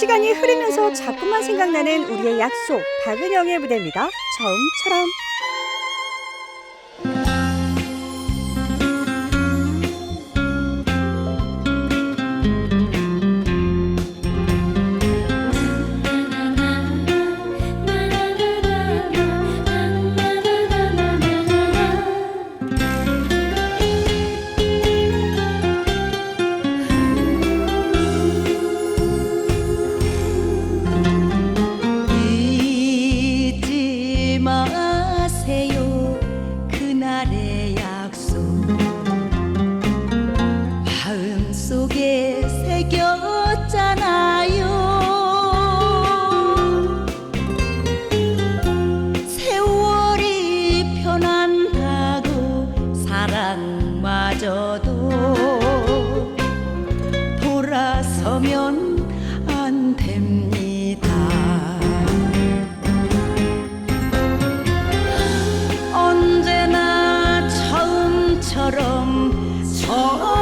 시간이 흐르면서 자꾸만 생각나는 우리의 약속 박은영의 무대입니다. 처음처럼. Oh. oh.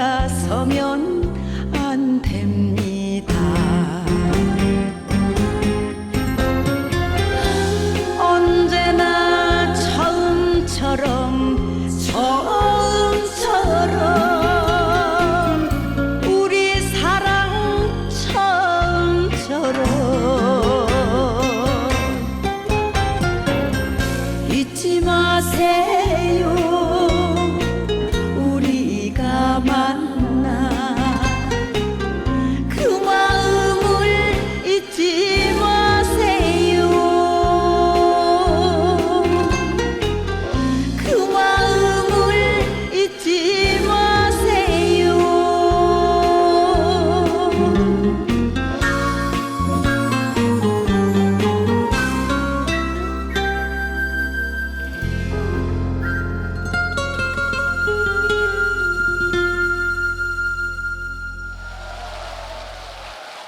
따라서면 안 됩니다. 언제나 처음처럼 처음처럼 우리 사랑 처음처럼 잊지 마세요.